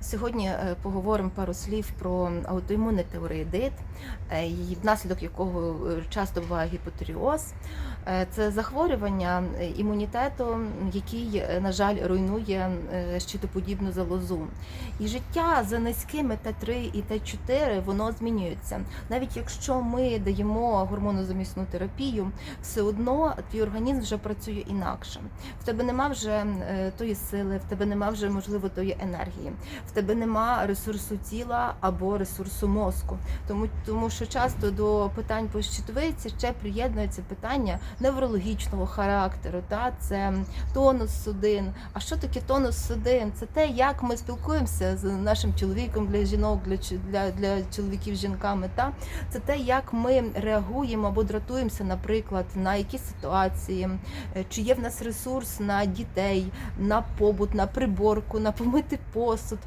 Сьогодні е, поговоримо пару слів про аутоімунний тиреоїдит, е, внаслідок якого е, часто буває гіпотеріоз. Е, Це захворювання імунітету, який, е, на жаль, руйнує е, щитоподібну залозу. І життя за низькими Т3 і Т4 воно змінюється. Навіть якщо ми даємо гормонозамісну терапію, все одно твій організм вже працює інакше. В тебе нема вже тої сили, в тебе нема вже можливо тої енергії в тебе нема ресурсу тіла або ресурсу мозку. Тому, тому що часто до питань по щитовиці ще приєднується питання неврологічного характеру. Та це тонус судин. А що таке тонус судин? Це те, як ми спілкуємося з нашим чоловіком для жінок, для для, для чоловіків з жінками. Та це те, як ми реагуємо або дратуємося, наприклад, на якісь ситуації, Е, чи є в нас ресурс на дітей, на побут, на приборку, на помити посуд.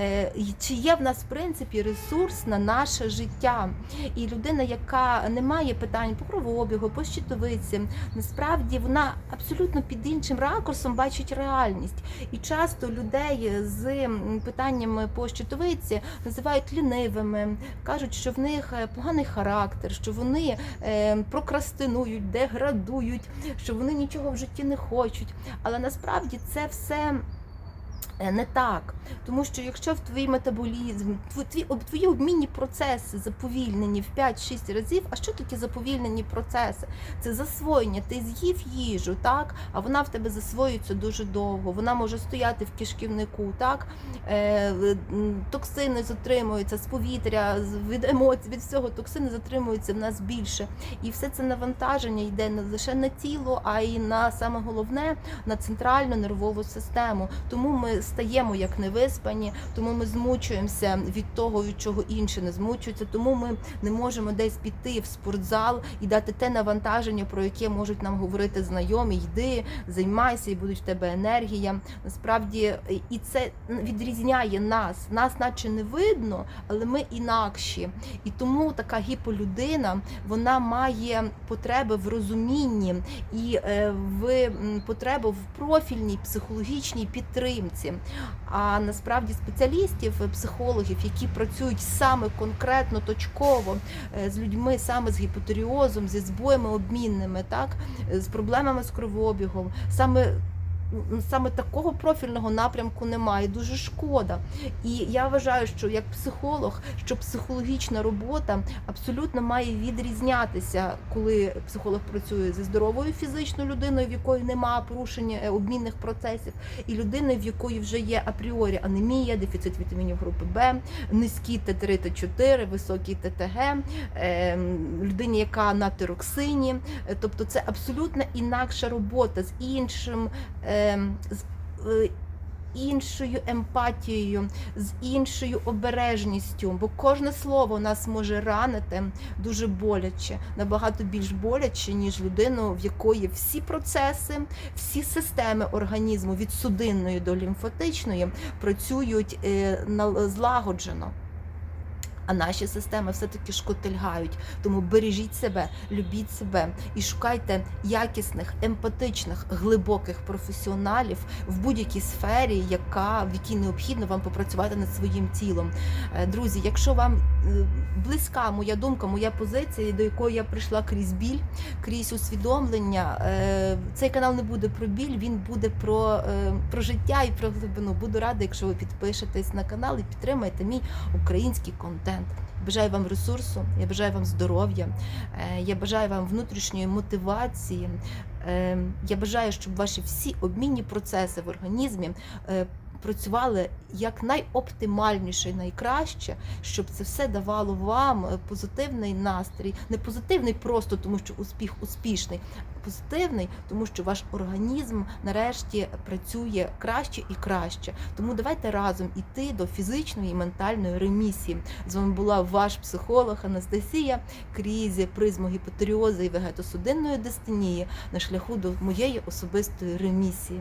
Е, Чи є в нас в принципі ресурс на наше життя? І людина, яка не має питань по кровообігу, по щитовиці, насправді вона абсолютно під іншим ракурсом бачить реальність. І часто людей з питаннями по щитовиці називають лінивими, кажуть, що в них е, поганий характер, що вони е, прокрастинують, деградують, що вони нічого в житті не хочуть. Але насправді це все. Е, Не так, тому що якщо в твій метаболізм, тв- твій, об- твої обмінні процеси заповільнені в 5-6 разів, а що таке заповільнені процеси? Це засвоєння. Ти з'їв їжу, так, а вона в тебе засвоюється дуже довго. Вона може стояти в кишківнику, так е, токсини затримуються з повітря, від емоцій, від всього токсини затримуються в нас більше. І все це навантаження йде не лише на тіло, а й на саме головне на центральну нервову систему. Тому ми стаємо як невиспані, тому ми змучуємося від того, від чого інші не змучуються. Тому ми не можемо десь піти в спортзал і дати те навантаження, про яке можуть нам говорити знайомі. Йди, займайся, і буде в тебе енергія. Насправді, і це відрізняє нас. Нас, наче не видно, але ми інакші. І тому така гіполюдина вона має потреби в розумінні і е, в потребу в профільній психологічній підтримці. А насправді спеціалістів, е, психологів, які працюють саме конкретно точково е, з людьми, саме з гіпотеріозом, зі збоями обмінними, так е, з проблемами з кровообігом, саме. Саме такого профільного напрямку немає, дуже шкода. І я вважаю, що як психолог, що психологічна робота абсолютно має відрізнятися, коли психолог працює зі здоровою фізичною людиною, в якої немає порушення е, обмінних процесів, і людиною, в якої вже є апріорі анемія, дефіцит вітамінів групи Б, низькі Т3, Т4, високий ТТГ, е, людині, яка на тироксині. Е, Тобто це абсолютно інакша робота з іншим. Е, з, е, Іншою емпатією, з іншою обережністю, бо кожне слово нас може ранити дуже боляче, набагато більш боляче, ніж людину, в якої всі процеси, всі системи організму від судинної до лімфатичної працюють е, на- злагоджено. А наші системи все-таки шкотильгають. Тому бережіть себе, любіть себе і шукайте якісних, емпатичних, глибоких професіоналів в будь-якій сфері, яка в якій необхідно вам попрацювати над своїм тілом. Е, Друзі, якщо вам е, близька моя думка, моя позиція, до якої я прийшла крізь біль, крізь усвідомлення, е, цей канал не буде про біль, він буде про, про життя і про глибину. Буду рада, якщо ви підпишетесь на канал і підтримаєте мій український контент. Бажаю вам ресурсу, я бажаю вам здоров'я, е, я бажаю вам внутрішньої мотивації. е, Я бажаю, щоб ваші всі обмінні процеси в організмі е, працювали як найоптимальніше і найкраще, щоб це все давало вам е, позитивний настрій. Не позитивний просто тому, що успіх успішний, а позитивний, тому що ваш організм нарешті працює краще і краще. Тому давайте разом іти до фізичної і ментальної ремісії. З вами була ваш психолог Анастасія крізь призму гіпотеріози і вегетосудинної дистонії на шляху до моєї особистої ремісії.